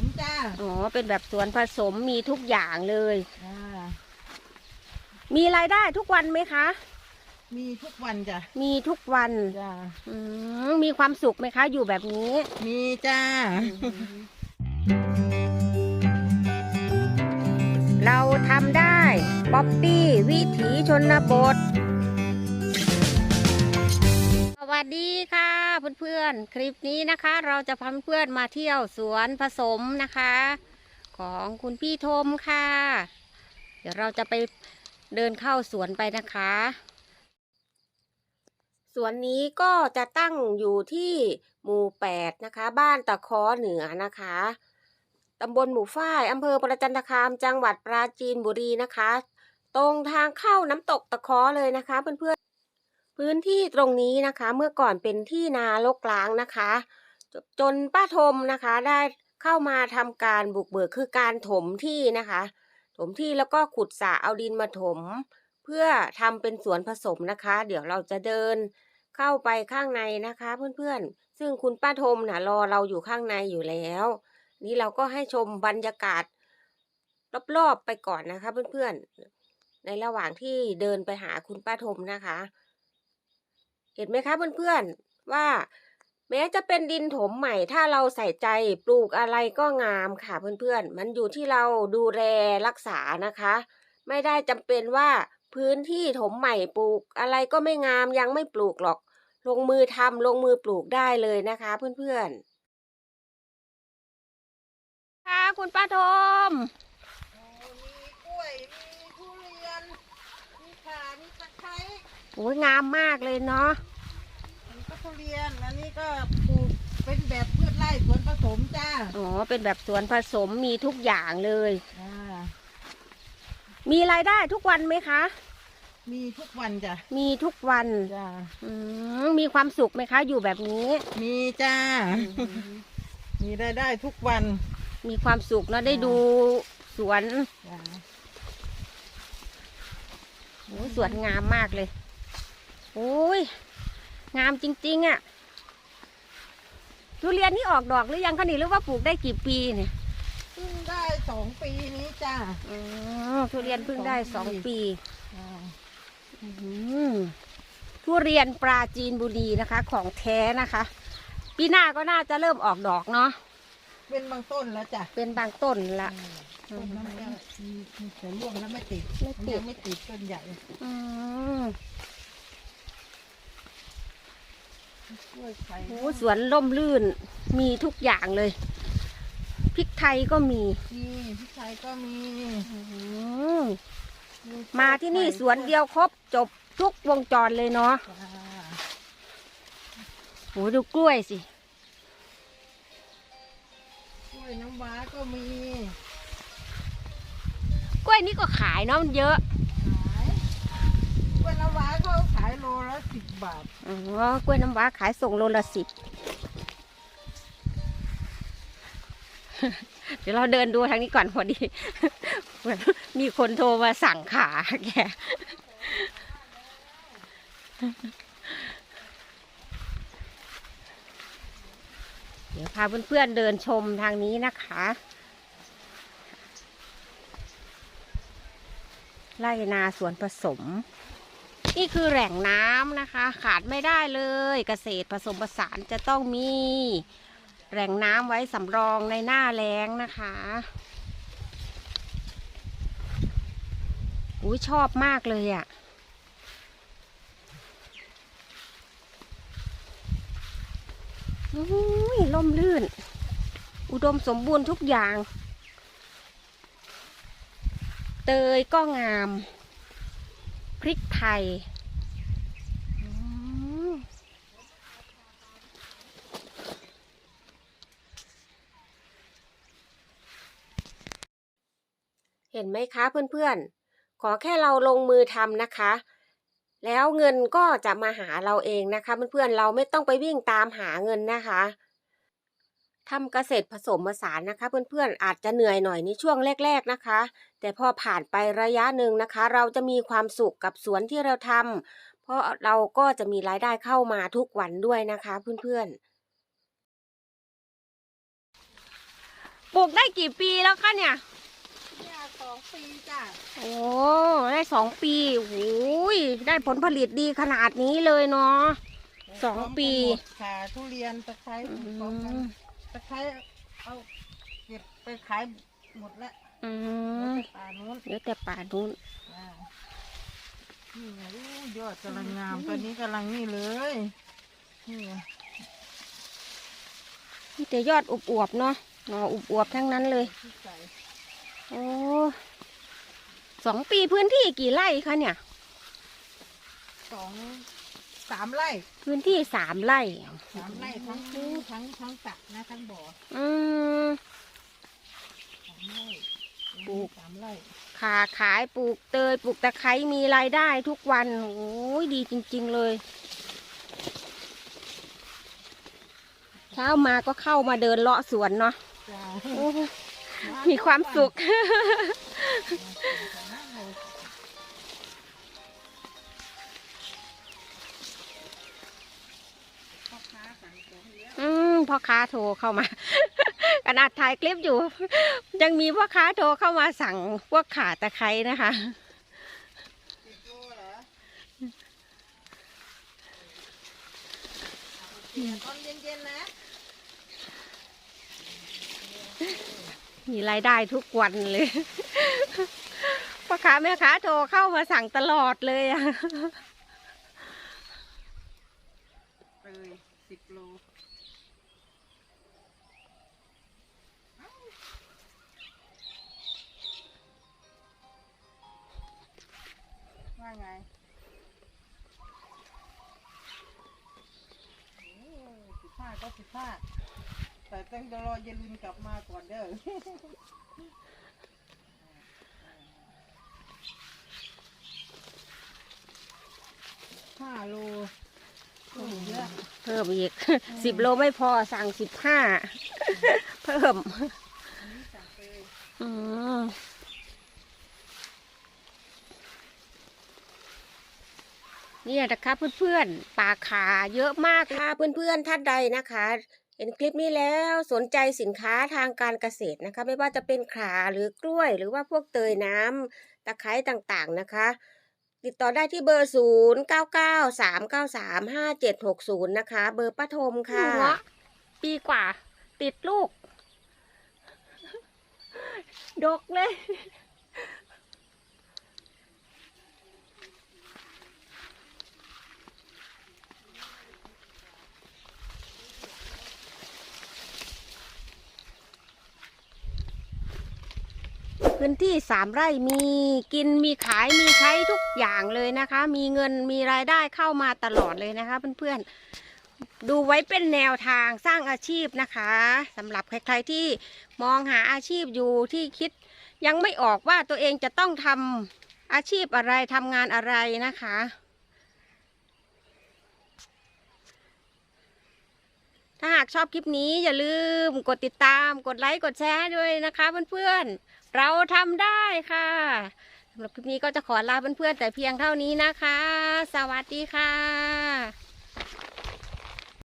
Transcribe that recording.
มจ้าอ๋อ เป็นแบบสวนผสมมีทุกอย่างเลยจ้ามีรายได้ทุกวันไหมคะ มีทุกวันจ้ะมีทุกวัน จ้าอืมมีความสุขไหมคะ อยู่แบบนี้ มีจ้า เราทำได้ ป๊อปปี้ วิถีชนบทส วัสดีค่ะเพื่อนๆ คลิปนี้นะคะ เราจะพาเพื่อนมาเที่ยวสวนผสมนะคะ ของคุณพี่ธมค่ะ เดี๋ยวเราจะไปเดินเข้าสวนไปนะคะ สวนนี้ก็จะตั้งอยู่ที่หมู่แปดนะคะ บ้านตะคอเหนือนะคะตำบลหมู่ฝ้ายอำเภอประจันตคาม จังหวัดปราจีนบุรีนะคะ ตรงทางเข้าน้ำตกตะคอเลยนะคะเพื่อนๆ พื้นที่ตรงนี้นะคะ เมื่อก่อนเป็นที่นาลกล้างนะคะจจนป้าทมนะคะได้เข้ามาทำการบุกเบิกคือการถมที่นะคะ ถมที่แล้วก็ขุดสระเอาดินมาถม เพื่อทำเป็นสวนผสมนะคะ เดี๋ยวเราจะเดินเข้าไปข้างในนะคะ เพื่อนๆ ซึ่งคุณป้าทมนะรอเราอยู่ข้างในอยู่แล้ว นี่เราก็ให้ชมบรรยากาศ รอบๆไปก่อนนะคะ เพื่อนๆ ในระหว่างที่เดินไปหาคุณป้าทมนะคะ เห็นไหมคะเพื่อนๆว่า แม้จะเป็นดินถมใหม่ ถ้าเราใส่ใจปลูกอะไรก็งามค่ะเพื่อนๆ มันอยู่ที่เราดูแลรักษานะคะ ไม่ได้จำเป็นว่าพื้นที่ถมใหม่ปลูกอะไรก็ไม่งามยังไม่ปลูกหรอก ลงมือทำลงมือปลูกได้เลยนะคะเพื่อนๆ ค่ะคุณป้าทมมีกล้วย มีทุเรียน มีข่ามีตะไคร้โอ้ยงามมากเลยเนาะอันนี้ก็ ทุเรียน อันนี้ก็ปลูกเป็นแบบพืชไร่สวนผสมจ้าอ๋อ เป็นแบบสวนผสมมีทุกอย่างเลยจ้ามีรายได้ทุกวันไหมคะ มีทุกวันจ้ะมีทุกวันจ้าอืมมีความสุขไหมคะ อยู่แบบนี้ มีจ้า มีได้ได้ทุกวันมีความสุขเนาะได้ดูสวนจ้าโอ้ยสวนงามมากเลย โอ้ย งามจริง ๆอะ่ะทุเรียนนี่ออกดอกหรือยังคะนี่หรือว่าปลูกได้กี่ปีเนี่ยเพิ่งได้สองปีนี้จ้าอ๋อทุเรียนเพิ่งได้สองปีจ้าอืมทุเรียนปราจีนบุรีนะคะ ของแท้นะคะ ปีหน้าก็น่าจะเริ่มออกดอกเนาะเป็นบางต้นแล้วจ้ะเป็นบางต้นละ ต้นนั้นยังมีมีแต่ร่วงแล้วไม่ติดไม่ติด ยังไม่ติดต้นใหญ่ อืมกล้วยไข่ โอ้สวนล่มลื่น มีทุกอย่างเลย พริกไทยก็มีมีพี่ชายก็มีอืมมาที่นี่สวนเดียวครบจบทุกวงจรเลยเนาะจ้าโหดูกล้วยสิ กล้วยน้ำว้าก็มี กล้วยนี่ก็ขายเนาะมันเยอะ ขายกล้วยน้ำว้าเขายโลละสิบบาท อ๋อกล้วยน้ำว้าขายส่งโลละสิบ เดี๋ยวเราเดินดูทางนี้ก่อนพอดี เหมือนมีคนโทรมาสั่งขาแก เดี๋ยวพาเพื่อนๆเดินชมทางนี้นะคะไร่นาสวนผสม นี่คือแหล่งน้ำนะคะ ขาดไม่ได้เลยเกษตรผสมผสานจะต้องมีแหล่งน้ำไว้สำรองในหน้าแล้งนะคะอุ้ยชอบมากเลยอะ่ะอุ้ยล่มลื่น อุดมสมบูรณ์ทุกอย่าง เตยก็งาม พริกไทยเห็นไหมคะเพื่อนๆ ขอแค่เราลงมือทำนะคะ แล้วเงินก็จะมาหาเราเองนะคะ เพื่อนๆ เราไม่ต้องไปวิ่งตามหาเงินนะคะ ทำเกษตรผสมผสานนะคะ เพื่อนๆอาจจะเหนื่อยหน่อยในช่วงแรก ๆนะคะ แต่พอผ่านไประยะหนึ่งนะคะ เราจะมีความสุขกับสวนที่เราทำเพราะเราก็จะมีรายได้เข้ามาทุกวันด้วยนะคะเพื่อนๆปปลูกได้กี่ปีแล้วคะเนี่ยเนี่ยสองปีจ้ะโอ้ได้สองปีโอ้ยได้ผลผลิตดีขนาดนี้เลยเนาะสองปีพร้อมกันหมดค่ะทุเรียนตะไคร้ปลูกพร้อมกันตะไคร้เอาเก็บไปขายหมดแล้วอืแล้วมแต่ป่านู้นเดี๋ยวแต่ป่านู้นอ่านี่ไงอู้ยอดกำลังงามตอนนี้กำลังนี่เลยนี่ไงมีแต่ยอดอวบๆเนาะหนออวบๆทั้งนั้นเลย ที่ใส่โอ้สองปีพื้นที่กี่ไร่คะเนี่ยสอง สามไร่พื้นที่สามไร่สามไร่ทั้งคู่ทั้งทั้งตักนะทั้งบ่ออืมสามไร่ปลูกสามไร่ขาขายปลูกเตยปลูกตะไคร้มีรายได้ทุกวันโอ้ยดีจริง ๆเลย เช้ามาก็เข้ามาเดินเลาะสวนเนาะจ้าโอ้มีความสุข องเยอะอืมพ่อค้าโทรเข้ามาขนาดถ่ายคลิปอยู่ ยังมีพ่อค้าโทรเข้ามาสั่งพวกขาตะไคร้นะคะสิบโลเหรอโอเคตอนเย็นๆนะมีรายได้ทุกวันเลยพ่อค้าแม่ค้าโทรเข้ามาสั่งตลอดเลยอะ ว่าไงสิบห้าก็สิบห้าแต่ต้องรอเยลินกลับมาก่อนเด้อห้าโลโอ้เยอะเพิ่มอีกสิบโลไม่พอสั่งสิบห้าเพิ่ม อันนี้สั่งไปเลย อืม เนี่ยนะคะเพื่อนๆป่าขาเยอะมากค่ะเพื่อนๆท่านใดนะคะเห็นคลิปนี้แล้วสนใจสินค้าทางการเกษตรนะคะ ไม่ว่าจะเป็นขาหรือกล้วย หรือว่าพวกเตยน้ำตะไคร้ต่างๆนะคะ ติดต่อได้ที่เบอร์ 0 9 9 3 9 3 5 7 6 0 นะคะ เบอร์ป้าทมค่ะปีกว่า ติดลูก ดกเลย พื้นที่สามไร่มีกินมีขายมีใช้ทุกอย่างเลยนะคะ มีเงินมีรายได้เข้ามาตลอดเลยนะคะเพื่อนๆ ดูไว้เป็นแนวทางสร้างอาชีพนะคะสำหรับใครๆที่มองหาอาชีพอยู่ที่คิด ยังไม่ออกว่าตัวเองจะต้องทำอาชีพอะไรทำงานอะไรนะคะถ้าหากชอบคลิปนี้อย่าลืมกดติดตามกดไลค์กดแชร์ด้วยนะคะเพื่อนๆ เราทำได้ค่ะสำหรับคลิปนี้ก็จะขอลาเพื่อนๆแต่เพียงเท่านี้นะคะ สวัสดีค่ะ